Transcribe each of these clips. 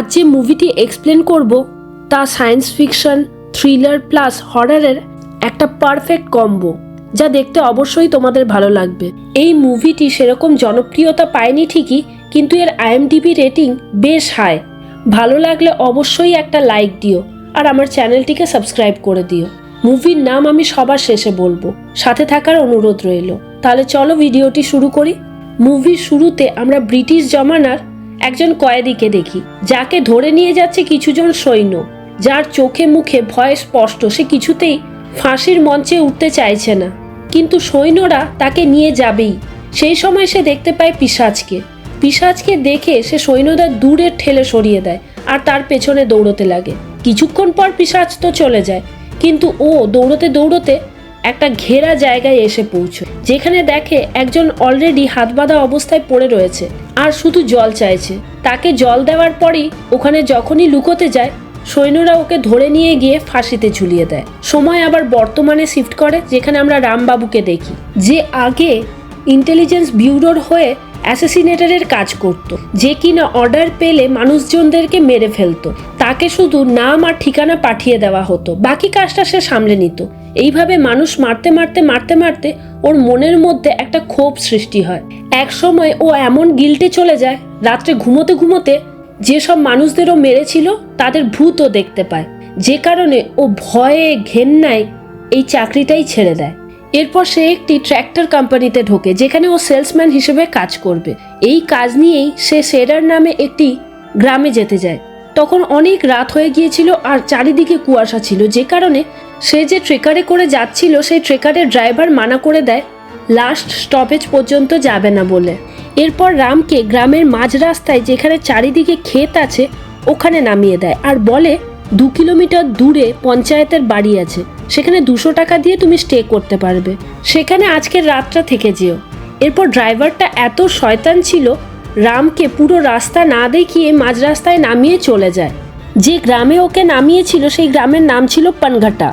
আজ যে মুভিটি এক্সপ্লেন করব, তা সায়েন্স ফিকশন থ্রিলার প্লাস হরারের একটা পারফেক্ট কম্বো যা দেখতে অবশ্যই তোমাদের ভালো লাগবে। এই মুভিটি সেরকম জনপ্রিয়তা পায়নি ঠিকই, কিন্তু এর আইএমডিবি রেটিং বেশ হাই ভালো লাগলে অবশ্যই একটা লাইক দিও, আর আমার চ্যানেলটিকে সাবস্ক্রাইব করে দিও। মুভির নাম আমি সবার শেষে বলব, সাথে থাকার অনুরোধ রইল। তাহলে চলো ভিডিওটি শুরু করি। মুভির শুরুতে আমরা ব্রিটিশ জমানার একজন কয়েদিকে দেখি, যাকে ধরে নিয়ে যাচ্ছে কিছুজন সৈন্য। যার চোখে মুখে ভয় স্পষ্ট, সে কিছুতেই ফাঁসির মঞ্চে উঠতে চাইছে না। কিন্তু সৈন্যরা তাকে নিয়ে যাবেই। সেই সময় সে দেখতে পায় পিসাজকে পিসাজকে দেখে সে সৈন্যদের দূরে ঠেলে সরিয়ে দেয় আর তার পেছনে দৌড়তে লাগে। কিছুক্ষণ পর পিসাজ তো চলে যায়, কিন্তু ও দৌড়তে দৌড়তে একটা ঘেরা জায়গায় এসে পৌঁছয়, যেখানে দেখে একজন অলরেডি হাত বাঁধা অবস্থায় পড়ে রয়েছে আর শুধু জল চাইছে। তাকে জল দেওয়ার পরই ওখানে যখনই লুকোতে যায়, সৈন্যরা ওকে ধরে নিয়ে গিয়ে ফাঁসিতে ঝুলিয়ে দেয়। সময় আবার বর্তমানে শিফট করে, যেখানে আমরা রামবাবুকে দেখি, যে আগে ইন্টেলিজেন্স ব্যুরোর হয়ে অ্যাসেসিনেটারের কাজ করত, যে কিনা অর্ডার পেলে মানুষজনদেরকে মেরে ফেলতো। তাকে শুধু নাম আর ঠিকানা পাঠিয়ে দেওয়া হতো, বাকি কাজটা সে সামলে নিত। এইভাবে মানুষ মারতে মারতে মারতে মারতে ওর মনের মধ্যে একটা ক্ষোভ সৃষ্টি হয়। এক সময় ও এমন গিল্টে চলে যায়, রাত্রে ঘুমোতে ঘুমোতে যেসব মানুষদেরও মেরেছিল তাদের ভূতও দেখতে পায়। যে কারণে ও ভয়ে, ঘেন্নায় এই চাকরিটাই ছেড়ে দেয়। এরপর সে একটি ট্র্যাক্টর কোম্পানিতে ঢোকে, যেখানে ও সেলসম্যান হিসেবে কাজ করবে। এই কাজ নিয়েই সে সেরার নামে একটি গ্রামে যেতে যায়। তখন অনেক রাত হয়ে গিয়েছিল আর চারিদিকে কুয়াশা ছিল, যে কারণে সে যে ট্রেকারে করে যাচ্ছিল, সেই ট্রেকারের ড্রাইভার মানা করে দেয় লাস্ট স্টপেজ পর্যন্ত যাবে না বলে। এরপর রামকে গ্রামের মাঝ রাস্তায় যেখানে চারিদিকে ক্ষেত আছে, ওখানে নামিয়ে দেয় আর বলে, দু কিলোমিটার দূরে পঞ্চায়েতের বাড়ি আছে। সেখানে দুশো টাকা দিয়ে তুমি স্টে করতে পারবে। সেখানে আজকের রাতটা থেকে যেও। এরপর ড্রাইভারটা এত শয়তান ছিল, রামকে পুরো রাস্তা না দেখিয়ে মাঝ রাস্তায় নামিয়ে চলে যায়। যে গ্রামে ওকে নামিয়েছিল, সেই গ্রামের নাম ছিল পানঘাটা।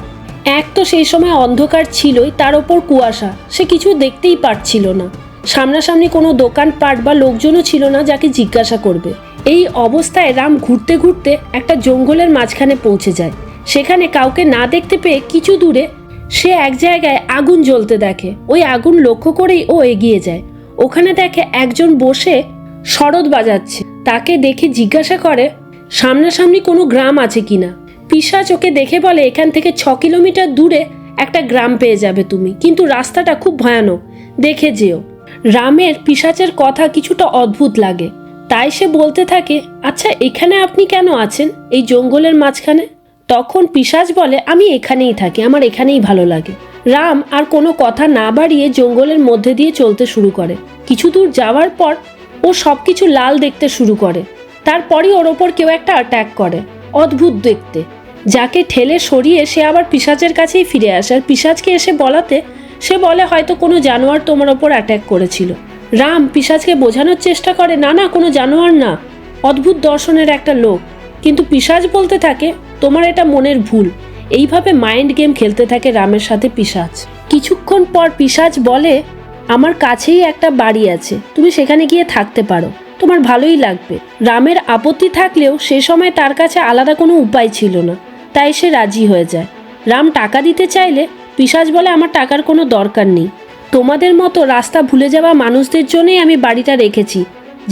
এক তো সেই সময় অন্ধকার ছিলই, তার ওপর কুয়াশা। সে কিছু দেখতেই পারছিল না। সামনাসামনি কোনো দোকানপাট বা লোকজনও ছিল না যাকে জিজ্ঞাসা করবে। এই অবস্থায় রাম ঘুরতে ঘুরতে একটা জঙ্গলের মাঝখানে পৌঁছে যায়। সেখানে কাউকে না দেখতে পেয়ে কিছু দূরে সে এক জায়গায় আগুন জ্বলতে দেখে। ওই আগুন লক্ষ্য করেই ও এগিয়ে যায়। ওখানে দেখে একজন বসে শরৎ বাজাচ্ছে। তাকে দেখে জিজ্ঞাসা করে, সামনাসামনি কোনো গ্রাম আছে কিনা? পিসাচ ওকে দেখে বলে, এখান থেকে ছ কিলোমিটার দূরে একটা গ্রাম পেয়ে যাবে তুমি। কিন্তু রাস্তাটা খুব ভয়ানক। দেখে যেও। রামের পিসাচের কথা কিছুটা অদ্ভুত লাগে। তাই সে বলতে থাকে আচ্ছা এখানে আপনি কেন আছেন? এই জঙ্গলের মাঝখানে? তখন পিসাজ বলে, আমি এখানেই থাকি, আমার এখানেই ভালো লাগে। রাম আর কোনো কথা না বাড়িয়ে জঙ্গলের মধ্যে দিয়ে চলতে শুরু করে। কিছু দূর যাওয়ার পর ও সব কিছু লাল দেখতে শুরু করে। তারপরই ওর ওপর কেউ একটা অ্যাট্যাক করে। অদ্ভুত দেখতে। যাকে ঠেলে সরিয়ে সে আবার পিসাচের কাছেই ফিরে আসে। আর পিসাজকে এসে বলাতে, সে বলে, হয়তো কোনো জানোয়ার তোমার ওপর অ্যাট্যাক করেছিল। রাম পিসাজকে বোঝানোর চেষ্টা করে, না না, কোনো জানোয়ার না। অদ্ভুত দর্শনের একটা লোক। কিন্তু পিসাজ বলতে থাকে, তোমার এটা মনের ভুল। এইভাবে মাইন্ড গেম খেলতে থাকে রামের সাথে পিসাজ কিছুক্ষণ পর পিসাজ বলে, আমার কাছেই একটা বাড়ি আছে। তুমি সেখানে গিয়ে থাকতে পারো। তোমার ভালোই লাগবে। রামের আপত্তি থাকলেও সে সময় তার কাছে আলাদা কোনো উপায় ছিল না। তাই সে রাজি হয়ে যায়। রাম টাকা দিতে চাইলে পিসাজ বলে আমার টাকার কোনো দরকার নেই। তোমাদের মতো রাস্তা ভুলে যাওয়া মানুষদের জন্যই আমি বাড়িটা রেখেছি,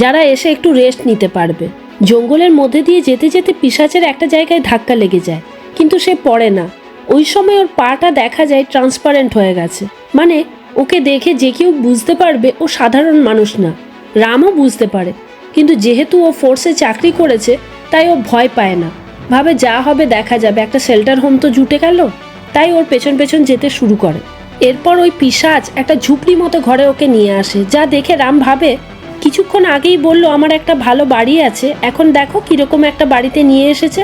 যারা এসে একটু রেস্ট নিতে পারবে। জঙ্গলের মধ্যে দিয়ে যেতে যেতে পিসাচের একটা জায়গায় ধাক্কা লেগে যায়, কিন্তু সে পড়ে না। ওই সময় ওর পাটা দেখা যায় ট্রান্সপারেন্ট হয়ে গেছে। মানে ওকে দেখে যে কেউ বুঝতে পারবে ও সাধারণ মানুষ না। রামও বুঝতে পারে, কিন্তু যেহেতু ও ফোর্সে চাকরি করেছে, তাই ও ভয় পায় না। ভাবে যা হবে দেখা যাবে। একটা শেল্টার হোম তো জুটে গেল, তাই ওর পেছন পেছন যেতে শুরু করে। এরপর ওই পিসাজ একটা ঝুপড়ি মতো ঘরে ওকে নিয়ে আসে, যা দেখে রাম ভাবে, কিছুক্ষণ আগেই বলল আমার একটা ভালো বাড়ি আছে, এখন দেখো কীরকম একটা বাড়িতে নিয়ে এসেছে।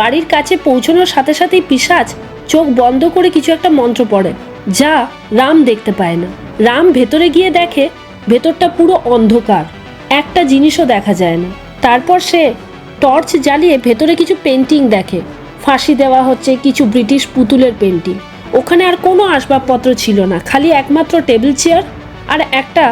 বাড়ির কাছে পৌঁছানোর সাথে সাথেই পিসাজ চোখ বন্ধ করে কিছু একটা মন্ত্র পড়ে, যা রাম দেখতে পায় না। রাম ভেতরে গিয়ে দেখে, ভেতরটা পুরো অন্ধকার, একটা জিনিসও দেখা যায় না। তারপর সে টর্চ জ্বালিয়ে ভেতরে কিছু পেন্টিং দেখে। ফাঁসি দেওয়া হচ্ছে কিছু ব্রিটিশ পুতুলের পেন্টিং। ওখানে আর কোনো আসবাবপত্র ছিল না, খালি একমাত্র টেবিল চেয়ার আর একটা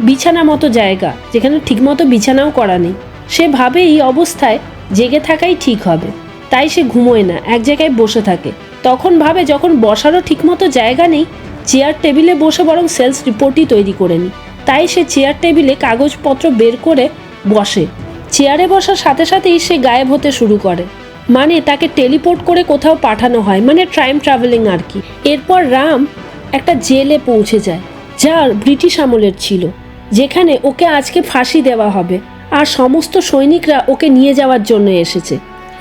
বিছানা মতো জায়গা, যেখানে ঠিকমতো বিছানাও করা নেই। সে ভাবে এই অবস্থায় জেগে থাকাই ঠিক হবে। তাই সে ঘুমোয় না, এক জায়গায় বসে থাকে। তখন ভাবে যখন বসারও ঠিকমতো জায়গা নেই, চেয়ার টেবিলে বসে বরং সেলস রিপোর্টই তৈরি করে নি। তাই সে চেয়ার টেবিলে কাগজপত্র বের করে বসে। চেয়ারে বসার সাথে সাথেই সে গায়েব হতে শুরু করে। মানে তাকে টেলিপোর্ট করে কোথাও পাঠানো হয় মানে টাইম ট্রাভেলিং আর কি। এরপর রাম একটা জেলে পৌঁছে যায়, যার ব্রিটিশ আমলের ছিল, যেখানে ওকে আজকে ফাঁসি দেওয়া হবে আর সমস্ত সৈনিকরা ওকে নিয়ে যাওয়ার জন্য এসেছে।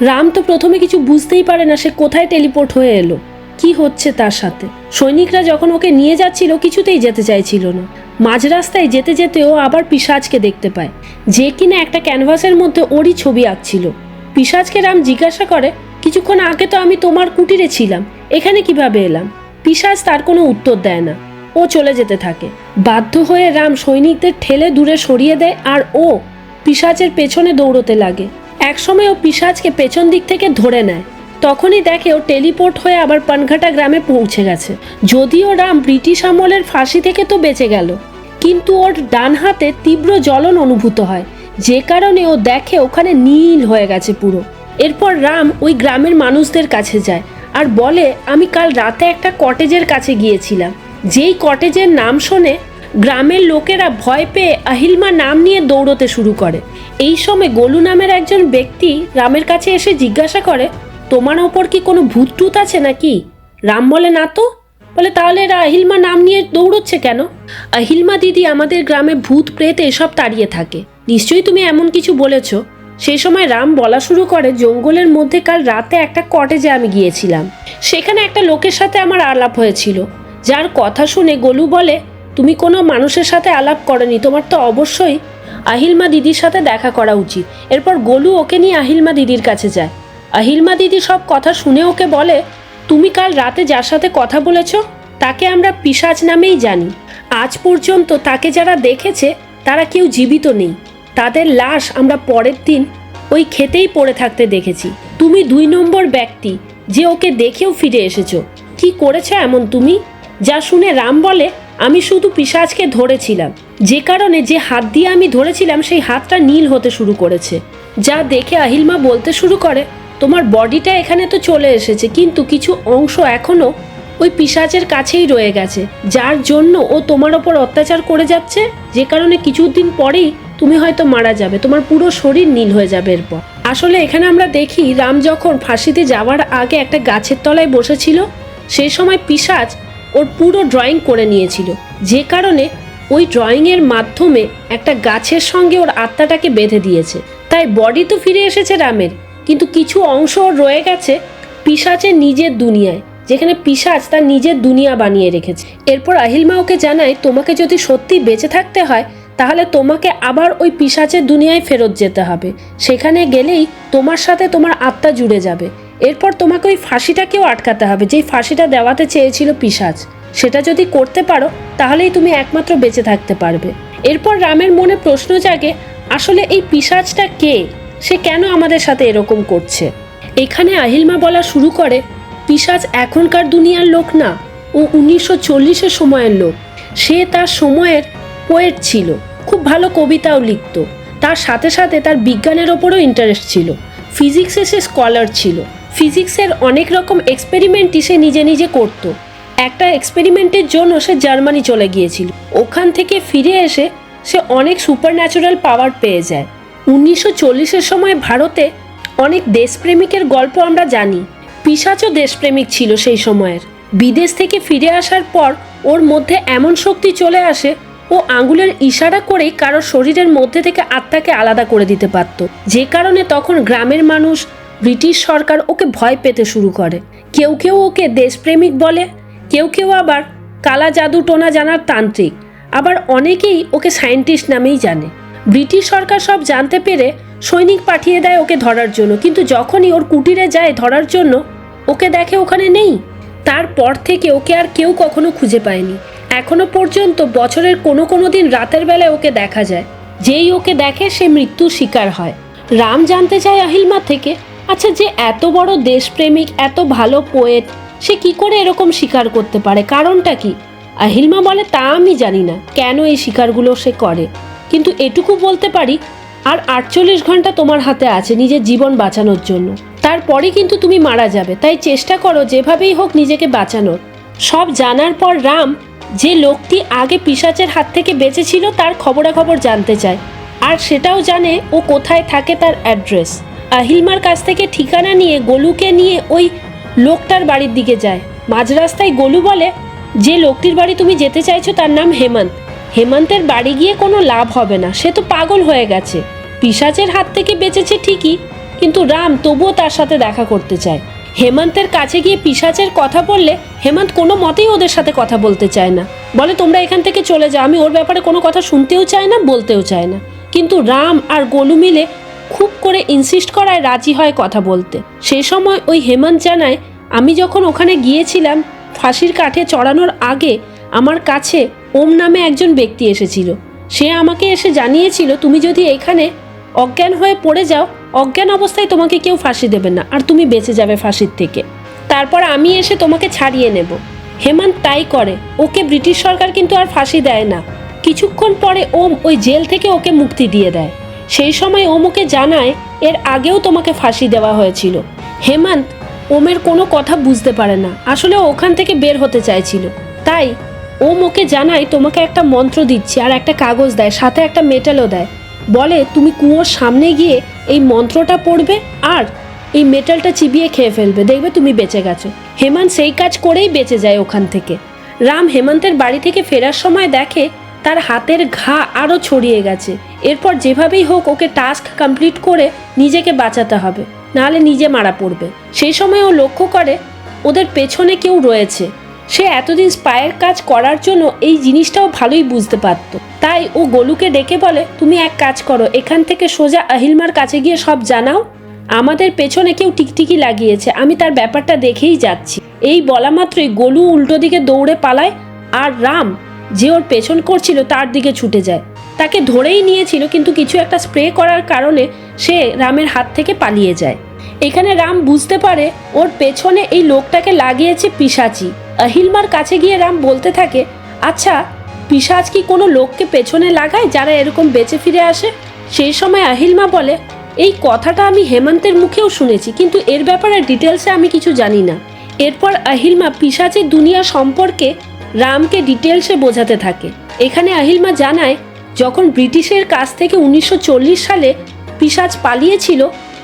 রাম তো প্রথমে কিছু বুঝতেই পারে না সে কোথায় টেলিপোর্ট হয়ে এলো। কি হচ্ছে তার সাথে? সৈনিকরা যখন ওকে নিয়ে যাচ্ছিল, কিছুতেই যেতে চাইছিল না। মাঝ রাস্তায় যেতে যেতে ও আবার পিসাজকে দেখতে পায়। যে কিনা একটা ক্যানভাসের মধ্যে ওরই ছবি আঁকছিল। পিসাজকে রাম জিজ্ঞাসা করে, কিছুক্ষণ আগে তো আমি তোমার কুটিরে ছিলাম, এখানে কীভাবে এলাম? পিসাজ তার কোনো উত্তর দেয় না। ও চলে যেতে থাকে। বাধ্য হয়ে রাম সৈনিকদের ঠেলে দূরে সরিয়ে দেয় আর ও পিসাজের পেছনে দৌড়তে লাগে। একসময় ও পিসাজকে পেছন দিক থেকে ধরে নেয়। তখনই দেখে ও টেলিপোর্ট হয়ে আবার পানঘাটা গ্রামে পৌঁছে গেছে। যদিও রাম ব্রিটিশ আমলের ফাঁসি থেকে তো বেঁচে গেল। কিন্তু ওর ডান হাতে তীব্র জ্বলন অনুভূত হয়। যে কারণে ও দেখে ওখানে নীল হয়ে গেছে পুরো। এরপর রাম ওই গ্রামের মানুষদের কাছে যায় আর বলে, আমি কাল রাতে একটা কটেজের কাছে গিয়েছিলাম। যেই কটেজের নাম শোনে, গ্রামের লোকেরা ভয় পেয়ে আহিলমা নাম নিয়ে দৌড়তে শুরু করে। এই সময় গোলু নামের একজন ব্যক্তি রামের কাছে এসে জিজ্ঞাসা করে তোমার ওপর কি কোনো ভূত টুত আছে নাকি? রাম বলে, না তো। বলে, তাহলে এরা আহিলমা নাম নিয়ে দৌড়চ্ছে কেন? আহিলমা দিদি আমাদের গ্রামে ভূত প্রেত এসব তাড়িয়ে থাকে। নিশ্চয়ই তুমি এমন কিছু বলেছ? সেই সময় রাম বলা শুরু করে, জঙ্গলের মধ্যে কাল রাতে একটা কটেজে আমি গিয়েছিলাম। সেখানে একটা লোকের সাথে আমার আলাপ হয়েছিল। যার কথা শুনে গোলু বলে, তুমি কোনো মানুষের সাথে আলাপ করনি, তোমার তো অবশ্যই আহিলমা দিদির সাথে দেখা করা উচিত। এরপর গোলু ওকে নিয়ে আহিলমা দিদির কাছে যায়। আহিলমা দিদি সব কথা শুনে ওকে বলে, তুমি কাল রাতে যার সাথে কথা বলেছ, তাকে আমরা পিসাজ নামেই জানি। আজ পর্যন্ত তাকে যারা দেখেছে, তারা কেউ জীবিত নেই। তাদের লাশ আমরা পরের দিন ওই খেতেই পড়ে থাকতে দেখেছি। তুমি দুই নম্বর ব্যক্তি, যে ওকে দেখেও ফিরে এসেছ। কি করেছ এমন তুমি যা শুনে রাম বলে, আমি শুধু পিসাজকে ধরেছিলাম। যে কারণে যে হাত দিয়ে আমি ধরেছিলাম, সেই হাতটা নীল হতে শুরু করেছে। যা দেখে আহিলমা বলতে শুরু করে তোমার বডিটা এখানে তো চলে এসেছে, কিন্তু কিছু অংশ এখনও ওই পিসাচের কাছেই রয়ে গেছে, যার জন্য ও তোমার ওপর অত্যাচার করে যাচ্ছে, যে কারণে কিছুদিন পরেই তুমি হয়তো মারা যাবে, তোমার পুরো শরীর নীল হয়ে যাবে এরপর। আসলে এখানে আমরা দেখি রাম যখন ফাঁসিতে যাওয়ার আগে একটা গাছের তলায় বসেছিল সেই সময় পিসাচ ওর পুরো ড্রয়িং করে নিয়েছিল, যে কারণে ওই ড্রয়িংয়ের মাধ্যমে একটা গাছের সঙ্গে ওর আত্মাটাকে বেঁধে দিয়েছে। তাই বডি তো ফিরে এসেছে রামের। কিন্তু কিছু অংশ রয়ে গেছে পিসাচের নিজের দুনিয়ায়, যেখানে পিসাচ তার নিজের দুনিয়া বানিয়ে রেখেছে। এরপর আহিলমা ওকে জানায়, তোমাকে যদি সত্যি বেঁচে থাকতে হয়, তাহলে তোমাকে আবার ওই পিসাচের দুনিয়ায় ফেরত যেতে হবে। সেখানে গেলেই তোমার সাথে তোমার আত্মা জুড়ে যাবে। এরপর তোমাকে ওই ফাঁসিটাকেও আটকাতে হবে, যেই ফাঁসিটা দেওয়াতে চেয়েছিল পিসাচ। সেটা যদি করতে পারো, তাহলেই তুমি একমাত্র বেঁচে থাকতে পারবে। এরপর রামের মনে প্রশ্ন জাগে, আসলে এই পিসাচটা কে? সে কেন আমাদের সাথে এরকম করছে? এখানে আহিলমা বলা শুরু করে পিসাজ এখনকার দুনিয়ার লোক না, ও উনিশশো চল্লিশের সময়ের লোক। সে তার সময়ের পোয়েট ছিল, খুব ভালো কবিতাও লিখত। তার সাথে সাথে তার বিজ্ঞানের ওপরও ইন্টারেস্ট ছিল। ফিজিক্সে সে স্কলার ছিল। ফিজিক্সের অনেক রকম এক্সপেরিমেন্টই সে নিজে নিজে করত। একটা এক্সপেরিমেন্টের জন্য সে জার্মানি চলে গিয়েছিল। ওখান থেকে ফিরে এসে সে অনেক সুপার ন্যাচারাল পাওয়ার পেয়ে যায়। উনিশশো চল্লিশের সময় ভারতে অনেক দেশপ্রেমিকের গল্প আমরা জানি। পিসাচও দেশপ্রেমিক ছিল সেই সময়ের। বিদেশ থেকে ফিরে আসার পর ওর মধ্যে এমন শক্তি চলে আসে, ও আঙ্গুলের ইশারা করেই কারও শরীরের মধ্যে থেকে আত্মাকে আলাদা করে দিতে পারত। যে কারণে তখন গ্রামের মানুষ, ব্রিটিশ সরকার ওকে ভয় পেতে শুরু করে। কেউ কেউ ওকে দেশপ্রেমিক বলে, কেউ কেউ আবার কালা জাদু টোনা জানার তান্ত্রিক। আবার অনেকেই ওকে সায়েন্টিস্ট নামেই জানে। ব্রিটিশ সরকার সব জানতে পেরে সৈনিক পাঠিয়ে দেয় ওকে ধরার জন্য। কিন্তু যখনই ওর কুটিরে যায় ধরার জন্য, ওকে দেখে ওখানে নেই। তারপর থেকে ওকে আর কেউ কখনো খুঁজে পায়নি। এখনও পর্যন্ত বছরের কোনো কোনো দিন রাতের বেলায় ওকে দেখা যায়। যেই ওকে দেখে সে মৃত্যুর শিকার হয়। রাম জানতে চায় আহিলমা থেকে আচ্ছা যে এত বড় দেশপ্রেমিক, এত ভালো পোয়েট সে কি করে এরকম শিকার করতে পারে? কারণটা কি? আহিলমা বলে, তা আমি জানি না। কেন এই শিকারগুলো সে করে? কিন্তু এটুকু বলতে পারি, আর আটচল্লিশ ঘণ্টা তোমার হাতে আছে নিজের জীবন বাঁচানোর জন্য। তারপরে কিন্তু তুমি মারা যাবে, তাই চেষ্টা করো যেভাবেই হোক নিজেকে বাঁচানোর। সব জানার পর রাম যে লোকটি আগে পিসাচের হাত থেকে বেঁচেছিল তার খবরাখবর জানতে চায়, আর সেটাও জানে ও কোথায় থাকে তার অ্যাড্রেস। আহিলমার কাছ থেকে ঠিকানা নিয়ে গোলুকে নিয়ে ওই লোকটার বাড়ির দিকে যায়। মাঝ রাস্তায় গোলু বলে, যে লোকটির বাড়ি তুমি যেতে চাইছো তার নাম হেমন্ত। হেমন্তের বাড়ি গিয়ে কোনো লাভ হবে না। সে তো পাগল হয়ে গেছে। পিসাচের হাত থেকে বেঁচেছে ঠিকই, কিন্তু রাম তবুও তার সাথে দেখা করতে চায়। হেমন্তের কাছে গিয়ে পিসাচের কথা বললে হেমন্ত কোনো মতেই ওদের সাথে কথা বলতে চায় না। বলে, তোমরা এখান থেকে চলে যাও, আমি ওর ব্যাপারে কোনো কথা শুনতেও চায় না, বলতেও চায় না। কিন্তু রাম আর গোলু মিলে খুব করে ইনসিস্ট করায় রাজি হয় কথা বলতে। সে সময় ওই হেমন্ত জানায়, আমি যখন ওখানে গিয়েছিলাম, ফাঁসির কাঠে চড়ানোর আগে আমার কাছে ওম নামে একজন ব্যক্তি এসেছিল। সে আমাকে এসে জানিয়েছিল, তুমি যদি এখানে অজ্ঞান হয়ে পড়ে যাও, অজ্ঞান অবস্থায় তোমাকে কেউ ফাঁসি দেবে না, আর তুমি বেঁচে যাবে ফাঁসির থেকে। তারপর আমি এসে তোমাকে ছাড়িয়ে নেব। হেমন্ত তাই করে। ওকে ব্রিটিশ সরকার কিন্তু আর ফাঁসি দেয় না। কিছুক্ষণ পরে ওম ওই জেল থেকে ওকে মুক্তি দিয়ে দেয়। সেই সময় ওম ওকে জানায়, এর আগেও তোমাকে ফাঁসি দেওয়া হয়েছিল। হেমান্ত, ওমের কোনো কথা বুঝতে পারে না। আসলে ওখান থেকে বের হতে চাইছিল। তাই ওম মোকে জানায়, তোমাকে একটা মন্ত্র দিচ্ছে আর একটা কাগজ দেয়, সাথে একটা মেটালও দেয়। বলে, তুমি কুয়োর সামনে গিয়ে এই মন্ত্রটা পড়বে আর এই মেটালটা চিবিয়ে খেয়ে ফেলবে। দেখবে তুমি বেঁচে গেছো। হেমান সেই কাজ করেই বেঁচে যায় ওখান থেকে। রাম হেমন্তের বাড়ি থেকে ফেরার সময় দেখে তার হাতের ঘা আরও ছড়িয়ে গেছে। এরপর যেভাবেই হোক ওকে টাস্ক কমপ্লিট করে নিজেকে বাঁচাতে হবে, নাহলে নিজে মারা পড়বে। সেই সময় ও লক্ষ্য করে, ওদের পেছনে কেউ রয়েছে। সে এতদিন স্পায়ের কাজ করার জন্য এই জিনিসটাও ভালোই বুঝতে পারতো। তাই ও গোলুকে ডেকে বলে, তুমি এক কাজ করো, এখান থেকে সোজা আহিলমার কাছে গিয়ে সব জানাও। আমাদের পেছনে কেউ টিকটিকি লাগিয়েছে, আমি তার ব্যাপারটা দেখেই যাচ্ছি। এই বলা মাত্রই গোলু উল্টো দিকে দৌড়ে পালায় আর রাম, যে ওর পেছন করছিল, তার দিকে ছুটে যায়। তাকে ধরেই নিয়েছিল, কিন্তু কিছু একটা স্প্রে করার কারণে সে রামের হাত থেকে পালিয়ে যায়। এখানে রাম বুঝতে পারে ওর পেছনে এই লোকটাকে লাগিয়েছে পিসাচি আহিলমার কাছে গিয়ে রাম বলতে থাকে আচ্ছা পিসাজ কি কোনো লোককে পেছনে লাগায় যারা এরকম বেঁচে ফিরে আসে? সেই সময় আহিলমা বলে, এই কথাটা আমি হেমন্তের মুখেও শুনেছি, কিন্তু এর ব্যাপারে ডিটেলসে আমি কিছু জানি না। এরপর আহিলমা পিসাচের দুনিয়া সম্পর্কে রামকে ডিটেলসে বোঝাতে থাকে। এখানে আহিলমা জানায়, যখন ব্রিটিশের কাছ থেকে উনিশশো চল্লিশ সালে পিসাজ পালিয়েছিল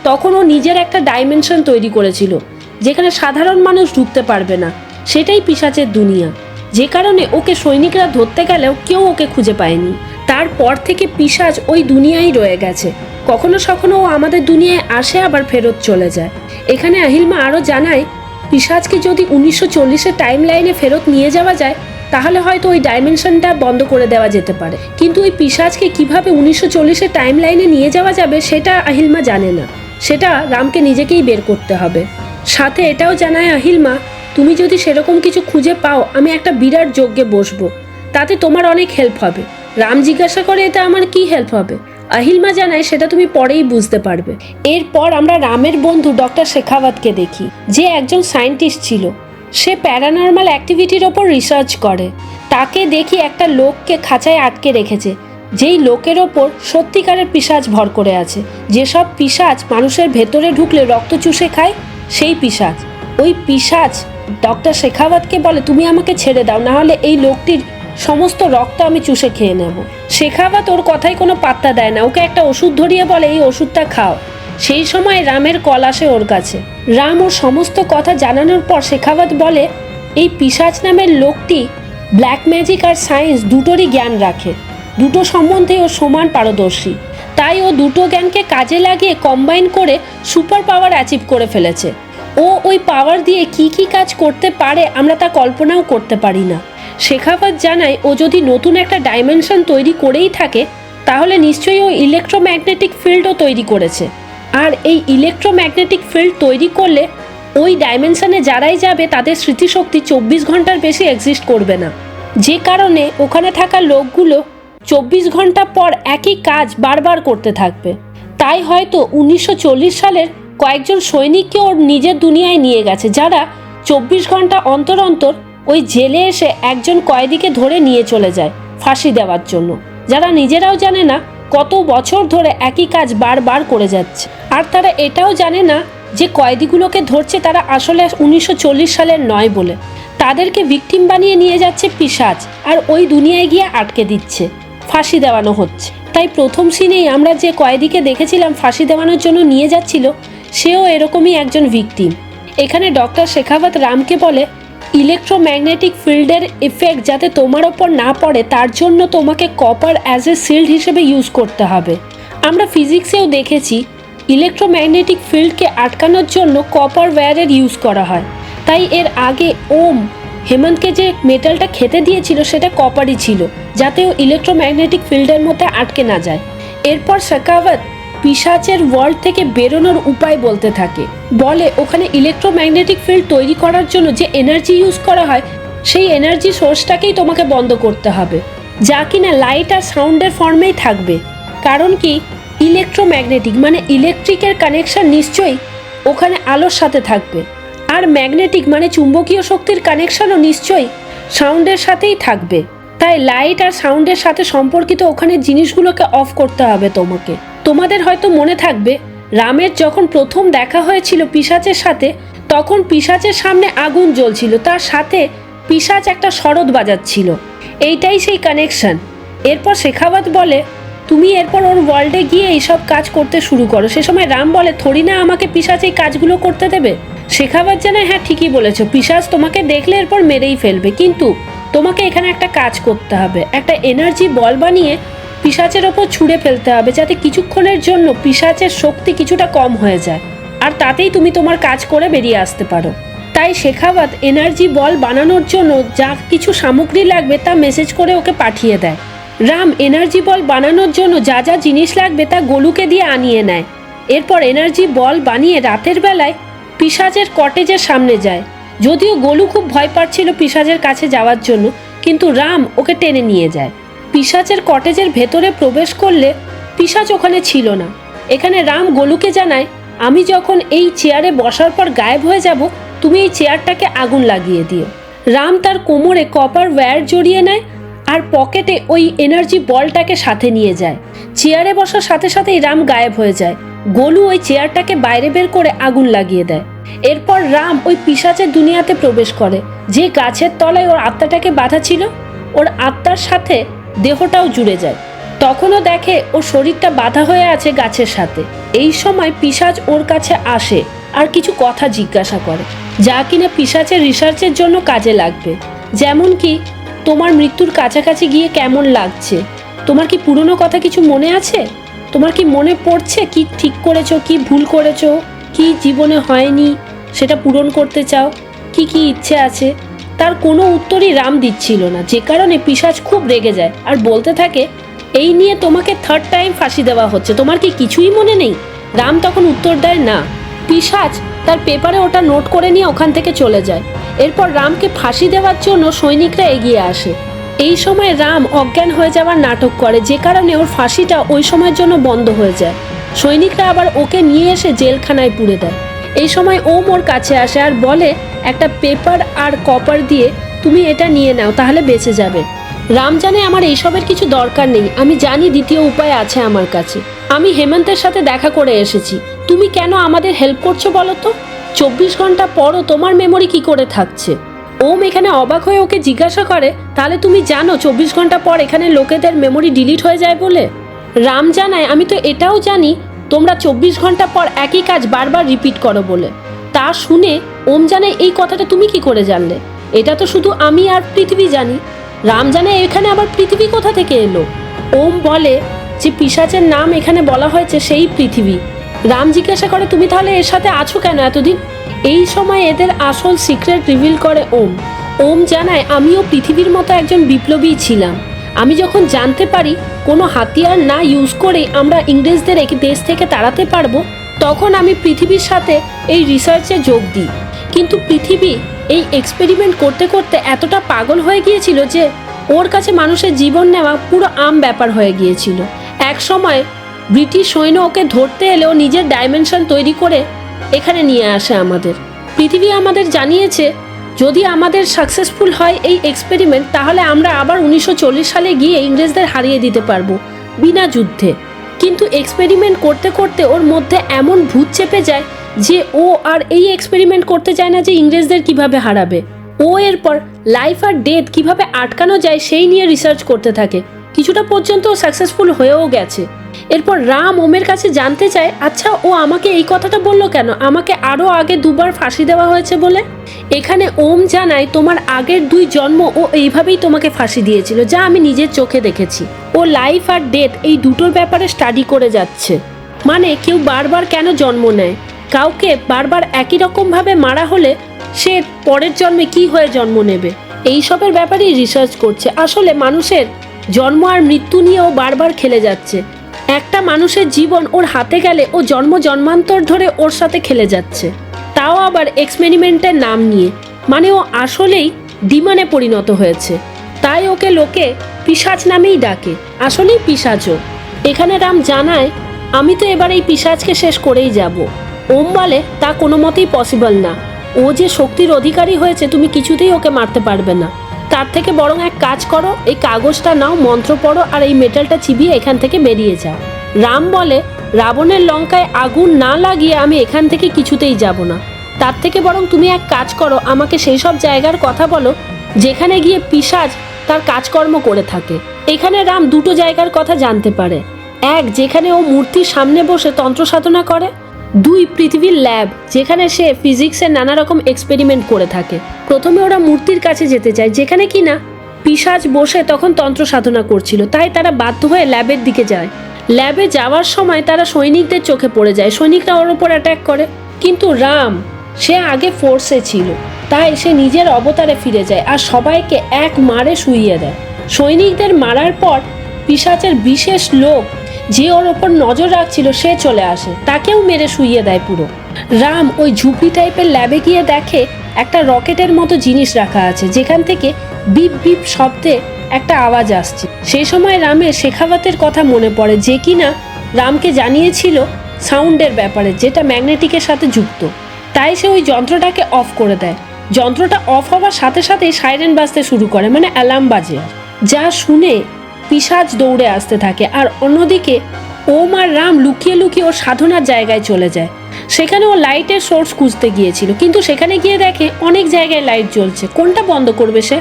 তখন ও নিজের একটা ডাইমেনশন তৈরি করেছিল, যেখানে সাধারণ মানুষ ঢুকতে পারবে না। সেটাই পিসাচের দুনিয়া। যে কারণে ওকে সৈনিকরা ধরতে গেলেও কেউ ওকে খুঁজে পায়নি। তারপর থেকে পিসাজ ওই দুনিয়ায় রয়ে গেছে। কখনো সখনো ও আমাদের দুনিয়ায় আসে আবার ফেরত চলে যায়। এখানে আহিলমা আরও জানায় পিসাজকে যদি উনিশশো চল্লিশের টাইম লাইনে ফেরত নিয়ে যাওয়া যায়, তাহলে হয়তো ওই ডাইমেনশনটা বন্ধ করে দেওয়া যেতে পারে। কিন্তু ওই পিসাজকে কীভাবে উনিশশো চল্লিশের টাইম লাইনে নিয়ে যাওয়া যাবে, সেটা আহিলমা জানে না। সেটা রামকে নিজেকেই বের করতে হবে। সাথে এটাও জানায় আহিলমা তুমি যদি সেরকম কিছু খুঁজে পাও, আমি একটা বিরাট যজ্ঞে বসবো। তাতে তোমার অনেক হেল্প হবে। রাম জিজ্ঞাসা করে, এতে আমার কি হেল্প হবে? আহিলমা জানায়, সেটা তুমি পরেই বুঝতে পারবে। এরপর আমরা রামের বন্ধু ডক্টর শেখাওয়াতকে দেখি, যে একজন সায়েন্টিস্ট ছিল। সে প্যারানর্মাল অ্যাক্টিভিটির ওপর রিসার্চ করে। তাকে দেখি একটা লোককে খাঁচায় আটকে রেখেছে। যেই লোকের ওপর সত্যিকারের পিসাজ ভর করে আছে। যেসব পিসাজ মানুষের ভেতরে ঢুকলে রক্ত চুষে খায়, সেই পিসাজ ওই পিসাজ ডক্টর শেখাওয়াতকে বলে, তুমি আমাকে ছেড়ে দাও না হলে এই লোকটির সমস্ত রক্ত আমি চুষে খেয়ে নেব। শেখাওয়াত ওর কথাই কোনো পাত্তা দেয় না। ওকে একটা ওষুধ ধরিয়ে বলে, এই ওষুধটা খাও। সেই সময় রামের কল আসে ওর কাছে। রাম ওর সমস্ত কথা জানানোর পর শেখাওয়াত বলে, এই পিসাজ নামের লোকটি ব্ল্যাক ম্যাজিক আর সায়েন্স দুটোরই জ্ঞান রাখে। দুটো সম্বন্ধে ও সমান পারদর্শী। তাই ও দুটো জ্ঞানকে কাজে লাগিয়ে কম্বাইন করে সুপার পাওয়ার অ্যাচিভ করে ফেলেছে। ও ওই পাওয়ার দিয়ে কি কি কাজ করতে পারে আমরা তা কল্পনাও করতে পারি না। শেখাবাদ জানায়, ও যদি নতুন একটা ডাইমেনশন তৈরি করেই থাকে, তাহলে নিশ্চয়ই ও ইলেকট্রোম্যাগনেটিক ফিল্ডও তৈরি করেছে। আর এই ইলেকট্রোম্যাগনেটিক ফিল্ড তৈরি করলে ওই ডাইমেনশনে যারাই যাবে, তাদের স্মৃতিশক্তি চব্বিশ ঘণ্টার বেশি এক্সিস্ট করবে না। যে কারণে ওখানে থাকা লোকগুলো চব্বিশ ঘণ্টা পর একই কাজ বারবার করতে থাকবে। তাই হয়তো উনিশশো চল্লিশ সালের কয়েকজন সৈনিককে ওর নিজের দুনিয়ায় নিয়ে গেছে, যারা চব্বিশ ঘণ্টা অন্তর অন্তর ওই জেলে এসে একজন কয়েদিকে ধরে নিয়ে চলে যায় ফাঁসি দেওয়ার জন্য। যারা নিজেরাও জানে না কত বছর ধরে একই কাজ বারবার করে যাচ্ছে। আর তারা এটাও জানে না যে কয়েদিগুলোকে ধরছে তারা আসলে উনিশশো চল্লিশ সালের নয় বলে। তাদেরকে ভিকটিম বানিয়ে নিয়ে যাচ্ছে পিসাজ আর ওই দুনিয়ায় গিয়ে আটকে দিচ্ছে। ফাঁসি দেওয়ানো হচ্ছে। তাই প্রথম সিনেই আমরা যে কয়েদিকে দেখেছিলাম ফাঁসি দেওয়ানোর জন্য নিয়ে যাচ্ছিল, সেও এরকমই একজন ভিকটিম। এখানে ডক্টর শেখাবত রামকে বলে, ইলেকট্রোম্যাগনেটিক ফিল্ডের এফেক্ট যাতে তোমার ওপর না পড়ে, তার জন্য তোমাকে কপার অ্যাজ এ শিল্ড হিসেবে ইউজ করতে হবে। আমরা ফিজিক্সেও দেখেছি, ইলেকট্রোম্যাগনেটিক ফিল্ডকে আটকানোর জন্য কপার ওয়্যারের ইউজ করা হয়। তাই এর আগে ওম হেমন্তকে যে মেটালটা খেতে দিয়েছিল সেটা কপারই ছিল, যাতে ও ইলেকট্রোম্যাগনেটিক ফিল্ডের মধ্যে আটকে না যায়। এরপর শেখাওয়াত পিসাচের ওয়ার্ল্ড থেকে বেরোনোর উপায় বলতে থাকে। বলে, ওখানে ইলেকট্রোম্যাগনেটিক ফিল্ড তৈরি করার জন্য যে এনার্জি ইউজ করা হয়, সেই এনার্জি সোর্সটাকেই তোমাকে বন্ধ করতে হবে, যা কিনা লাইট আর সাউন্ডের ফর্মেই থাকবে। কারণ কি? ইলেকট্রোম্যাগনেটিক মানে ইলেকট্রিকের কানেকশন নিশ্চয়ই ওখানে আলোর সাথে থাকবে। আর ম্যাগনেটিক মানে চুম্বকীয় শক্তির কানেকশনও নিশ্চয়ই সাউন্ডের সাথেই থাকবে। তাই লাইট আর সাউন্ডের সাথে সম্পর্কিত ওখানে জিনিসগুলোকে অফ করতে হবে তোমাকে। তোমাদের হয়তো মনে থাকবে, রামের যখন প্রথম দেখা হয়েছিল পিসাচের সাথে, তখন পিসাচের সামনে আগুন জ্বলছিল, তার সাথে পিসাচ একটা শরৎ বাজাচ্ছিল। এইটাই সেই কানেকশন এরপর শেখাওয়াত বলে তুমি এরপর ওর ওয়ার্ল্ডে গিয়ে এইসব কাজ করতে শুরু করো। সে সময় রাম বলে থরি না আমাকে পিসাচ এই কাজগুলো করতে দেবে? শেখাবার জানায় হ্যাঁ ঠিকই বলেছ পিসাচ তোমাকে দেখলে এরপর মেরেই ফেলবে। কিন্তু তোমাকে এখানে একটা কাজ করতে হবে। একটা এনার্জি বল বানিয়ে পিসাচের ওপর ছুঁড়ে ফেলতে হবে, যাতে কিছুক্ষণের জন্য পিসাচের শক্তি কিছুটা কম হয়ে যায়। আর তাতেই তুমি তোমার কাজ করে বেরিয়ে আসতে পারো। তাই শেখাওয়াত এনার্জি বল বানানোর জন্য যা কিছু সামগ্রী লাগবে তা মেসেজ করে ওকে পাঠিয়ে দেয়। রাম এনার্জি বল বানানোর জন্য যা যা জিনিস লাগবে তা গোলুকে দিয়ে আনিয়ে নেয়। এরপর এনার্জি বল বানিয়ে রাতের বেলায় পিসাজের কটেজের সামনে যায়। যদিও গোলু খুব ভয় পাচ্ছিল পিসাজের কাছে যাওয়ার জন্য, কিন্তু রাম ওকে টেনে নিয়ে যায়। পিসাচের কটেজের ভেতরে প্রবেশ করলে পিসাচ ওখানে ছিল না। এখানে রাম গোলুকে জানায়, আমি যখন এই চেয়ারে বসার পর গায়েব হয়ে যাব, তুমি এই চেয়ারটাকে আগুন লাগিয়ে দিও। রাম তার কোমরে কপার ওয়্যার জড়িয়ে নেয় আর পকেটে ওই এনার্জি বলটাকে সাথে নিয়ে যায়। চেয়ারে বসার সাথে সাথেই রাম গায়েব হয়ে যায়। গোলু ওই চেয়ারটাকে বাইরে বের করে আগুন লাগিয়ে দেয়। এরপর রাম ওই পিসাচের দুনিয়াতে প্রবেশ করে। যে গাছের তলায় ওর আত্মাটাকে বাঁধা ছিল, ওর আত্মার সাথে দেহটাও জুড়ে যায়। তখনও দেখে ওর শরীরটা বাঁধা হয়ে আছে গাছের সাথে। এই সময় পিসাচ ওর কাছে আসে আর কিছু কথা জিজ্ঞাসা করে। যা কিনা পিসাচের রিসার্চের জন্য কাজে লাগবে। যেমন কি তোমার মৃত্যুর কাছাকাছি গিয়ে কেমন লাগছে? তোমার কি পুরনো কথা কিছু মনে আছে? তোমার কি মনে পড়ছে কি ঠিক করেছ, কি ভুল করেছ, কি জীবনে হয়নি, সেটা পূরণ করতে চাও? কি কি ইচ্ছে আছে? তার কোনো উত্তরই রাম দিচ্ছিল না। যে কারণে পিসাজ খুব রেগে যায় আর বলতে থাকে, এই নিয়ে তোমাকে থার্ড টাইম ফাঁসি দেওয়া হচ্ছে। তোমার কি কিছুই মনে নেই? রাম তখন উত্তর দেয়, না। পিসাজ তার পেপারে ওটা নোট করে নিয়ে ওখান থেকে চলে যায়। এরপর রামকে ফাঁসি দেওয়ার জন্য সৈনিকরা এগিয়ে আসে। এই সময় রাম অজ্ঞান হয়ে যাওয়ার নাটক করে, যে কারণে ওর ফাঁসিটা ওই সময়ের জন্য বন্ধ হয়ে যায়। সৈনিকরা আবার ওকে নিয়ে এসে জেলখানায় পুড়ে দেয়। এই সময় ওম ওর কাছে আসে আর বলে, একটা পেপার আর কপার দিয়ে তুমি এটা নিয়ে নাও, তাহলে বেঁচে যাবে। রাম জানে আমার এইসবের কিছু দরকার নেই। আমি জানি দ্বিতীয় উপায় আছে আমার কাছে। আমি হেমন্তের সাথে দেখা করে এসেছি। তুমি কেন আমাদের হেল্প করছ বলো তো? চব্বিশ ঘণ্টা পরও তোমার মেমোরি কি করে থাকছে? ওম এখানে অবাক হয়ে ওকে জিজ্ঞাসা করে, তাহলে তুমি জানো চব্বিশ ঘণ্টা পর এখানে লোকেদের মেমোরি ডিলিট হয়ে যায় বলে? রাম জানায়, আমি তো এটাও জানি, তোমরা চব্বিশ ঘণ্টা পর একই কাজ বারবার রিপিট করো বলে। তা শুনে ওম জানে এই কথাটা তুমি কি করে জানলে? এটা তো শুধু আমি আর পৃথিবী জানি। রাম জানে এখানে আবার পৃথিবী কোথা থেকে এলো? ওম বলে যে পিসাচের নাম এখানে বলা হয়েছে সেই পৃথিবী। রাম জিজ্ঞাসা করে, তুমি তাহলে এর সাথে আছো কেন এতদিন? এই সময় এদের আসল সিক্রেট রিভিল করে ওম। ওম জানায়, আমিও পৃথিবীর মতো একজন বিপ্লবী ছিলাম। আমি যখন জানতে পারি কোনো হাতিয়ার না ইউজ করে আমরা ইংরেজদের এই দেশ থেকে তাড়াতে পারব, তখন আমি পৃথিবীর সাথে এই রিসার্চে যোগ দিই। কিন্তু পৃথিবী এই এক্সপেরিমেন্ট করতে করতে এতটা পাগল হয়ে গিয়েছিল যে, ওর কাছে মানুষের জীবন নেওয়া পুরো আম ব্যাপার হয়ে গিয়েছিল। এক সময় ব্রিটিশ সৈন্য ওকে ধরতে এলেও নিজের ডাইমেনশন তৈরি করে এখানে নিয়ে আসে আমাদের। পৃথিবী আমাদের জানিয়েছে, যদি আমাদের সাকসেসফুল হয় এই এক্সপেরিমেন্ট তাহলে আমরা আবার উনিশশো চল্লিশ সালে গিয়ে ইংরেজদের হারিয়ে দিতে পারব বিনা যুদ্ধে। কিন্তু এক্সপেরিমেন্ট করতে করতে ওর মধ্যে এমন ভূত চেপে যায় যে ও আর এই এক্সপেরিমেন্ট করতে চায় না যে ইংরেজদের কীভাবে হারাবে। ও এরপর লাইফ আর ডেথ কীভাবে আটকানো যায় সেই নিয়ে রিসার্চ করতে থাকে। কিছুটা পর্যন্ত সাকসেসফুল হয়েও গেছে। এরপর রাম ওমের কাছে জানতে চায় আচ্ছা ও আমাকে এই কথাটা বলল কেন? আমাকে আরও আগে দুবার ফাঁসি দেওয়া হয়েছে বলে? এখানে ওম জানায়, তোমার আগের দুই জন্ম ও এইভাবেই তোমাকে ফাঁসি দিয়েছিল, যা আমি নিজের চোখে দেখেছি। ও লাইফ আর ডেথ এই দুটোর ব্যাপারে স্টাডি করে যাচ্ছে। মানে কেউ বারবার কেন জন্ম নেয়? কাউকে বারবার একই রকমভাবে মারা হলে সে পরের জন্মে কি হয়ে জন্ম নেবে? এইসবের ব্যাপারেই রিসার্চ করছে। আসলে মানুষের জন্ম আর মৃত্যু নিয়েও বারবার খেলে যাচ্ছে। একটা মানুষের জীবন ওর হাতে গেলে ও জন্ম জন্মান্তর ধরে ওর সাথে খেলে যাচ্ছে। তাও আবার এক্সপেরিমেন্টের নাম নিয়ে। মানে ও আসলেই ডিমানে পরিণত হয়েছে। তাই ওকে লোকে পিসাজ নামেই ডাকে। আসলেই পিসাজও এখানে রাম জানায়, আমি তো এবার এই পিসাজকে শেষ করেই যাব। ওম বলে, তা কোনো মতেই পসিবল না। ও যে শক্তির অধিকারী হয়েছে, তুমি কিছুতেই ওকে মারতে পারবে না। তার থেকে বরং এক কাজ করো, এই কাগজটা নাও, মন্ত্র পড়ো আর এই মেটালটা চিবিয়ে এখান থেকে বেরিয়ে যাও। রাম বলে, রাবণের লঙ্কায় আগুন না লাগিয়ে আমি এখান থেকে কিছুতেই যাব না। তার থেকে বরং তুমি এক কাজ করো, আমাকে সেই সব জায়গার কথা বলো, যেখানে গিয়ে পিসাজ তার কাজকর্ম করে থাকে। এখানে রাম দুটো জায়গার কথা জানতে পারে। এক, যেখানে ও মূর্তির সামনে বসে তন্ত্র সাধনা করে। দুই পৃথিবীর ল্যাব, যেখানে সে ফিজিক্সের নানা রকম এক্সপেরিমেন্ট করে থাকে। প্রথমে ওরা মূর্তির কাছে যেতে চায়, যেখানে কিনা পিসাজ বসে তখন তন্ত্র সাধনা করছিল, তাই তারা বাধ্য হয়ে ল্যাবের দিকে যায়। ল্যাবে যাওয়ার সময় তারা সৈনিকদের চোখে পড়ে যায়, সৈনিকরা ওর ওপর অ্যাটাক করে। কিন্তু রাম, সে আগে ফোর্সে ছিল, তাই সে নিজের অবতারে ফিরে যায় আর সবাইকে এক মারে শুইয়ে দেয়। সৈনিকদের মারার পর পিসাচের বিশেষ লোক যে ওর ওপর নজর রাখছিল, সে চলে আসে। তাকেও মেরে শুইয়ে দেয় পুরো। রাম ওই ঝুপড়ি টাইপের ল্যাবে গিয়ে দেখে একটা রকেটের মতো জিনিস রাখা আছে, যেখান থেকে বিপ বিপ শব্দে একটা আওয়াজ আসছে। সেই সময় রামের শেখাওয়াতের কথা মনে পড়ে, যে কিনা রামকে জানিয়েছিল সাউন্ডের ব্যাপারে, যেটা ম্যাগনেটিকের সাথে যুক্ত। তাই সে ওই যন্ত্রটাকে অফ করে দেয়। যন্ত্রটা অফ হওয়ার সাথে সাথেই সাইরেন বাজতে শুরু করে মানে অ্যালার্ম বাজে। যা শুনে পিসাজ দৌড়ে আসতে থাকে। আর অন্যদিকে, ওম আর রাম লুকিয়ে লুকিয়ে ওর সাধনার জায়গায় চলে যায়। সেখানে ও লাইটের সোর্স খুঁজতে গিয়েছিল। কিন্তু সেখানে গিয়ে দেখে অনেক জায়গায় লাইট জ্বলছে। কোনটা বন্ধ করবে সে?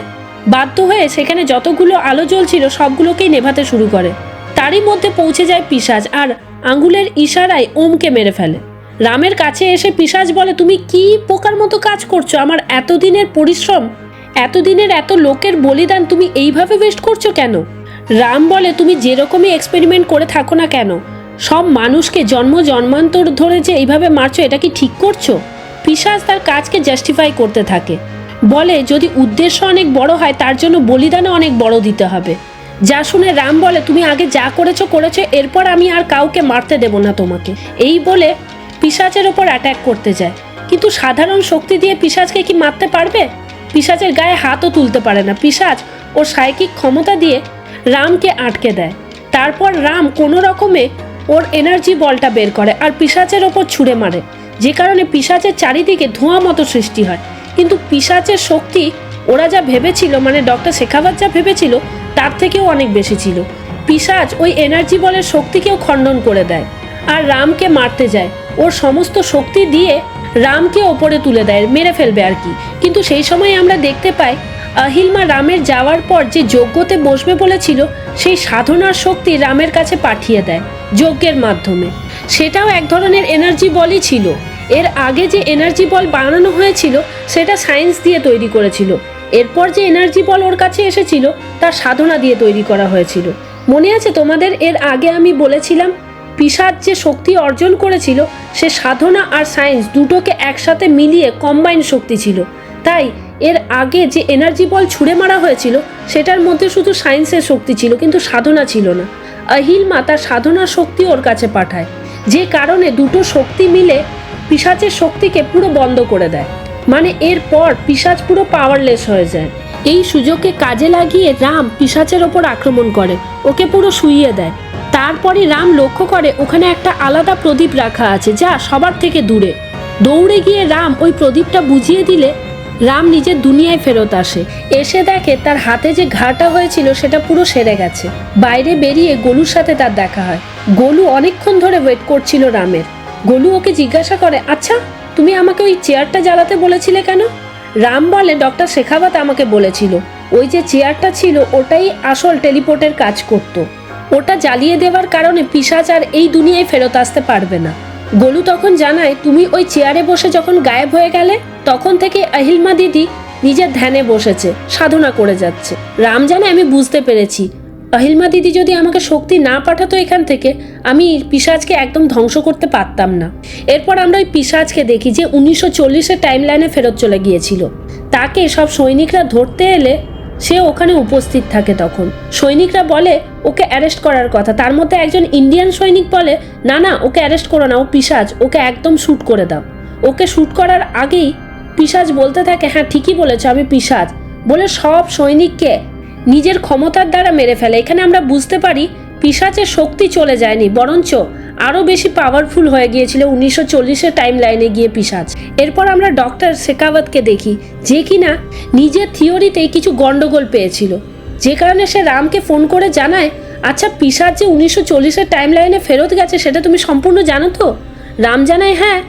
বাধ্য হয়ে সেখানে যতগুলো আলো জ্বলছিল, সবগুলোকেই নেভাতে শুরু করে। তারই মধ্যে পৌঁছে যায় পিসাজ আর আঙ্গুলের ইশারায় ওমকে মেরে ফেলে। রামের কাছে এসে পিসাজ বলে, তুমি কি পোকার মতো কাজ করছ? আমার এতদিনের পরিশ্রম, এতদিনের এত লোকের বলিদান তুমি এইভাবে ওয়েস্ট করছ কেন? রাম বলে, তুমি যেরকমই এক্সপেরিমেন্ট করে থাকো না কেন? সব মানুষকে জন্ম জন্মান্তর ধরে যে এইভাবে মারছো, এটা কি ঠিক করছ? পিসাজ তার কাজকে জাস্টিফাই করতে থাকে। বলে, যদি উদ্দেশ্য অনেক বড় হয়, তার জন্য বলিদানও অনেক বড় দিতে হবে। যা শুনে রাম বলে, তুমি আগে যা করেছ করেছ, এরপর আমি আর কাউকে মারতে দেব না তোমাকে। এই বলে পিসাচের ওপর অ্যাটাক করতে যায়। কিন্তু সাধারণ শক্তি দিয়ে পিসাজকে কি মারতে পারবে? পিসাচের গায়ে হাতও তুলতে পারে না। পিসাজ ওর সাইকিক ক্ষমতা দিয়ে রামকে আটকে দেয়। তারপর রাম কোনো রকমে ওর এনার্জি বলটা বের করে আর পিসাচের ওপর ছুঁড়ে মারে। যে কারণে পিসাচের চারিদিকে ধোঁয়া মতো সৃষ্টি হয়। কিন্তু পিসাচের শক্তি ওরা যা ভেবেছিল মানে ডক্টর শেখাবাত যা ভেবেছিল, তার থেকেও অনেক বেশি ছিল। পিসাজ ওই এনার্জি বলের শক্তিকেও খণ্ডন করে দেয় আর রামকে মারতে যায়। ওর সমস্ত শক্তি দিয়ে রামকে ওপরে তুলে দেয়, মেরে ফেলবে আর কি। কিন্তু সেই সময় আমরা দেখতে পাই আহিলমা রামের যাওয়ার পর যে যজ্ঞতে বসবে বলেছিল, সেই সাধনার শক্তি রামের কাছে পাঠিয়ে দেয় যজ্ঞের মাধ্যমে। সেটাও এক ধরনের এনার্জি বলই ছিল। এর আগে যে এনার্জি বল বানানো হয়েছিল, সেটা সায়েন্স দিয়ে তৈরি করেছিল। এরপর যে এনার্জি বল ওর কাছে এসেছিল, তার সাধনা দিয়ে তৈরি করা হয়েছিল। মনে আছে তোমাদের? এর আগে আমি বলেছিলাম পিসাদ যে শক্তি অর্জন করেছিল, সে সাধনা আর সায়েন্স দুটোকে একসাথে মিলিয়ে কম্বাইন শক্তি ছিল। তাই এর আগে যে এনার্জি বল ছুঁড়ে মারা হয়েছিল, সেটার মধ্যে শুধু সায়েন্সের শক্তি ছিল, কিন্তু সাধনা ছিল না। আহিলমা তার সাধনার শক্তি ওর কাছে পাঠায়, যে কারণে দুটো শক্তি মিলে পিসাচের শক্তিকে পুরো বন্ধ করে দেয়। মানে এরপর পিসাচ পুরো পাওয়ারলেস হয়ে যায়। এই সুযোগকে কাজে লাগিয়ে রাম পিসাচের ওপর আক্রমণ করে, ওকে পুরো শুইয়ে দেয়। তারপরে রাম লক্ষ্য করে ওখানে একটা আলাদা প্রদীপ রাখা আছে, যা সবার থেকে দূরে। দৌড়ে গিয়ে রাম ওই প্রদীপটা বুঝিয়ে দিলে রাম নিজের দুনিয়ায় ফেরত আসে। এসে দেখে তার হাতে যে ঘাটা হয়েছিল সেটা পুরো সেরে গেছে। বাইরে বেরিয়ে গোলুর সাথে তার দেখা হয়। গোলু অনেকক্ষণ ধরে ওয়েট করছিল রামের। গোলু ওকে জিজ্ঞাসা করে আচ্ছা তুমি আমাকে ওই চেয়ারটা জ্বালাতে বলেছিলে কেন? রাম বলে, ডক্টর শেখাবাত আমাকে বলেছিল। ওই যে চেয়ারটা ছিল, ওটাই আসল টেলিপোর্টের কাজ করতো। ওটা জ্বালিয়ে দেওয়ার কারণে পিসাচ আর এই দুনিয়ায় ফেরত আসতে পারবে না। গোলু তখন জানায়, তুমি ওই চেয়ারে বসে যখন গায়েব হয়ে গেলে, তখন থেকে আহিলমা দিদি নিজের ধ্যানে বসেছে, সাধনা করে যাচ্ছে। রাম জানে আমি বুঝতে পেরেছি। আহিলমা দিদি যদি আমাকে শক্তি না পাঠাতো এখান থেকে, আমি পিসাজকে একদম ধ্বংস করতে পারতাম না। এরপর আমরা ওই পিসাজকে দেখি যে উনিশশো চল্লিশের টাইম লাইনে ফেরত চলে গিয়েছিল। তাকে সব সৈনিকরা ধরতে এলে সে ওখানে উপস্থিত থাকে তখন। সৈনিকরা বলে, ওকে অ্যারেস্ট করার কথা। তার মধ্যে একজন ইন্ডিয়ান সৈনিক বলে, না না, ওকে অ্যারেস্ট করো না, ও পিসাজ ওকে একদম শ্যুট করে দাও। ওকে শ্যুট করার আগেই পিসাজ বলতে থাকে হ্যাঁ ঠিকই বলেছ, আমি পিসাজ বলে সব সৈনিককে নিজের ক্ষমতার দ্বারা মেরে ফেলে। এখানে আমরা বুঝতে পারি পিসাচের শক্তি চলে যায়নি, বরঞ্চ আরও বেশি পাওয়ারফুল হয়ে গিয়েছিল উনিশশো চল্লিশের টাইম লাইনে গিয়ে পিসাচ এরপর আমরা ডক্টর শেখাওয়াতকে দেখি, যে কিনা নিজের থিওরিতেই কিছু গন্ডগোল পেয়েছিল। যে কারণে সে রামকে ফোন করে জানায় আচ্ছা পিসাচ যে উনিশশো চল্লিশের টাইম লাইনে ফেরত গেছে, সেটা তুমি সম্পূর্ণ জানো তো? রাম জানায় হ্যাঁ।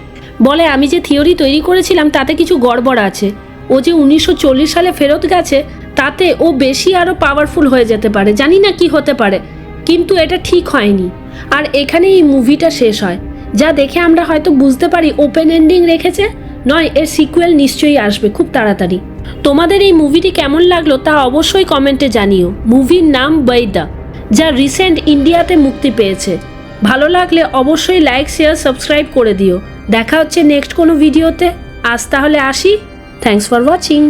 বলে, আমি যে থিওরি তৈরি করেছিলাম, তাতে কিছু গড়বড় আছে। ও যে উনিশশো চল্লিশ সালে ফেরত গেছে, তাতে ও বেশি আরও পাওয়ারফুল হয়ে যেতে পারে। জানি না কি হতে পারে। কিন্তু এটা ঠিক হয়নি। আর এখানে এই মুভিটা শেষ হয়। যা দেখে আমরা হয়তো বুঝতে পারি ওপেন এন্ডিং রেখেছে, নয় এর সিকুয়েল নিশ্চয়ই আসবে খুব তাড়াতাড়ি। তোমাদের এই মুভিটি কেমন লাগল তা অবশ্যই কমেন্টে জানিও। মুভির নাম বৈদা, যা রিসেন্ট ইন্ডিয়াতে মুক্তি পেয়েছে। ভালো লাগলে অবশ্যই লাইক শেয়ার সাবস্ক্রাইব করে দিও। দেখা হচ্ছে নেক্সট কোনো ভিডিওতে আজ তাহলে আসি। Thanks for watching